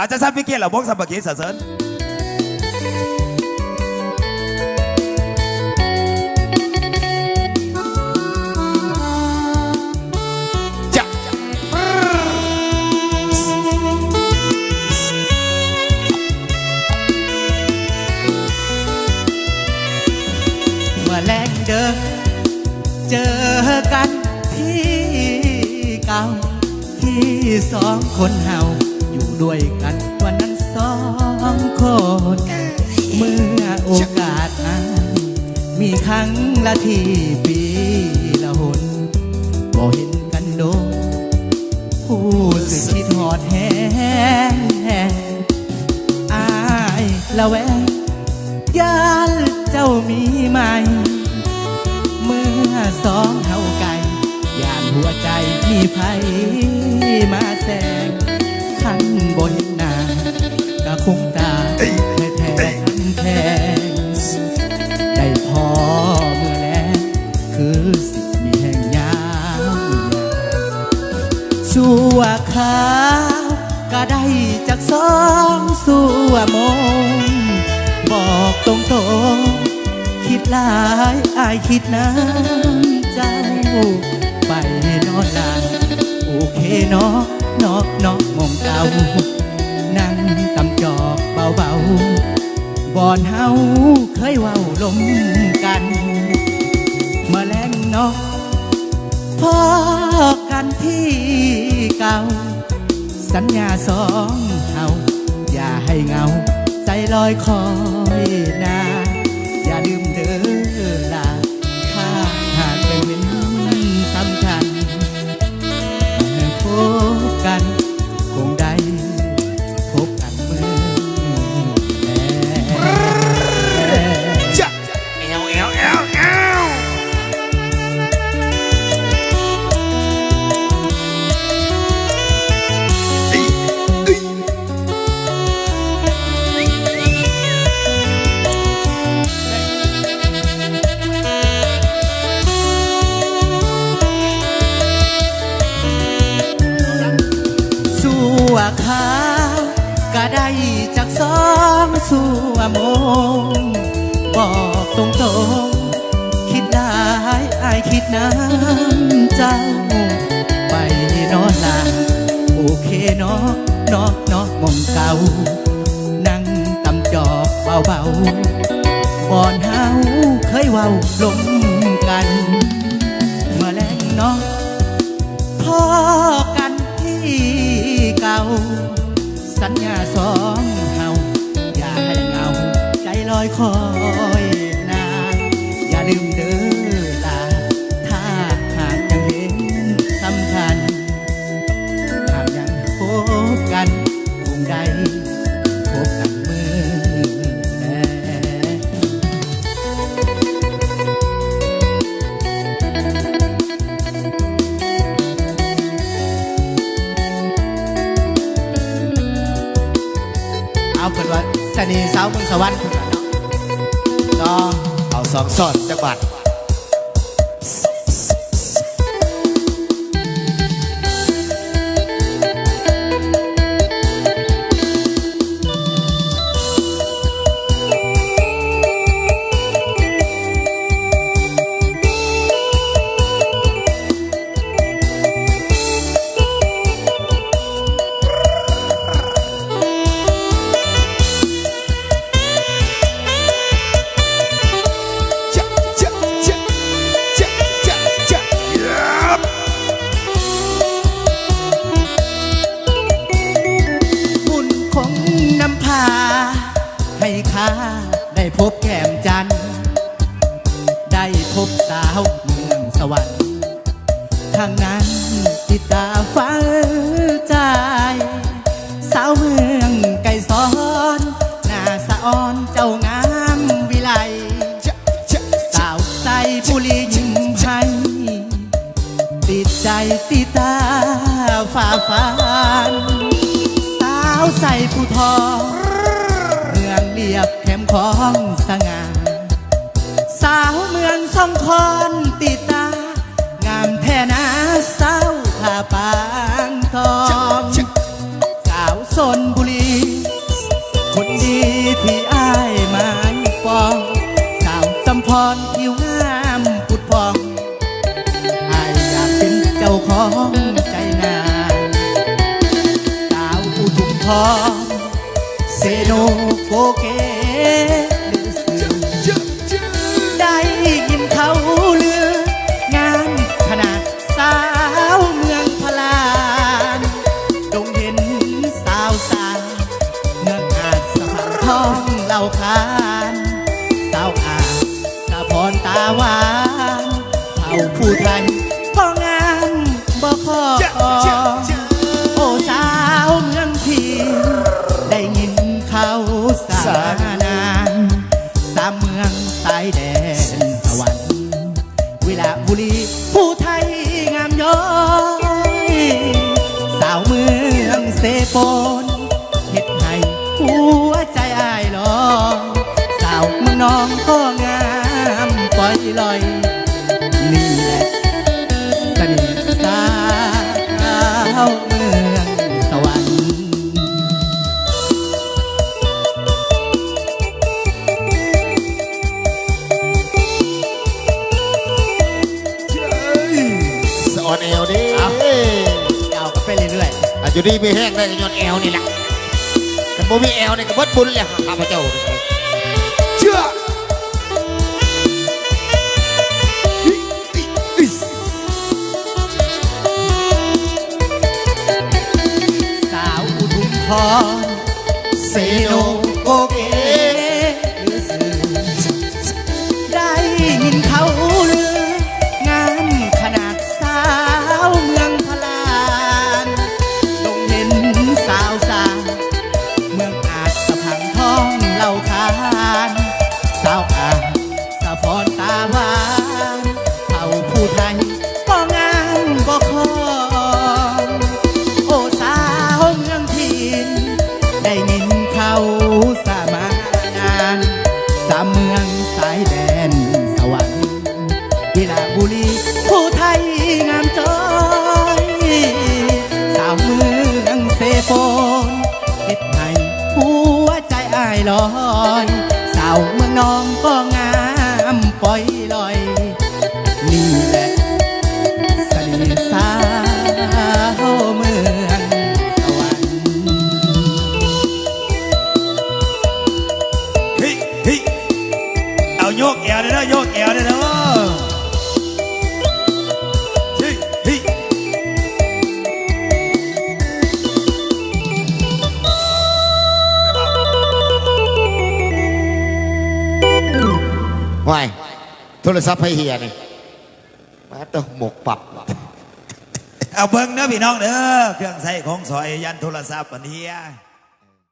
อาจจะทราบพิเกตเหล่าบกสัมปกีสเสริญจะเมื่อแรงเดินเจอกันที่เก่าที่สองคนเฮา ด้วยกันวันนั้นสองคน เมื่อโอกาสนั้นมีครั้งละทีปีละหนบ่เห็นกันโดนผู้สึกคิดหอดแหงแห้งอายละแวงยานเจ้ามีไหม เมื่อสองเฮาไก่ยานหัวใจมีไผมาแสง บนหน้าก็คงตาแท้แท้แทงได้พอเมื่อแล้วคือสิมีแห่งยาวชั่วขาวก็ได้จากสองสู่โมงบอกตรงตรงๆคิดหลายอายคิดน้ำเจ้าไปนอนหลางโอเคเนาะ นาะเนาะมองเก่านั่งตำจอกเบาๆบอนเฮาเคยเว้าลมกันเมื่อแรงนาะพอกันที่เก่า สัญญาสองเฮาอย่าให้เงา ใจลอยคอยนา บอกตรงตรงๆคิดหลายอายคิดน้ำเจ้า ไปนอนลาโอเคนาะเนาะเนาะมองเก่า นั่งตำจอกเบาๆบ่อนเฮาเคยเว้าลมกัน เมื่อแรงนาะพอกันที่เก่า สัญญาสองเฮาอย่าให้เงาใจลอยคอ นีสาวเมืองสวรรค์เนาเนาะต่อเอาสองสอดจังหวัด สวรรค์ทางนั้นติดตาฟ้าใจ สาวเมืองไก่ซ้อนหน้าสะออนเจ้างามวิไลสาวใส่บุรียิ้มให้ติดใจติดตาฝ่าฟันสาวใสผู้ทองเมืองเรียบเข้มของสง่าสาวเมืองสองคอน ของใจนางสาวอุทุมพรเซโนโกเกาเมืองสวรรค์สอนแอวดิเอายาวกันไปเรื่อยอาจจะดีไม่แห้งได้ก็ย้อนแอวนี่แหละกันบ่มีแอวนี่ก็เบิดบุญเลยข้าพเจ้า รเซโน ลอยสาวเมืองน้องก็งามปล่อยลอย นี่แหละสน่ห์สาวเมืองสวรรค์เฮ้เฮ้เอาโยกแอวเลยนะโยกแอวเลยนะ วายโทรศัพท์ให้เฮียนี่มาต้องหมกปับเอาเบิ้งเด้อพี่น้องเด้อเครื่องใช้ของสอยยันโทรศัพท์อันเฮีย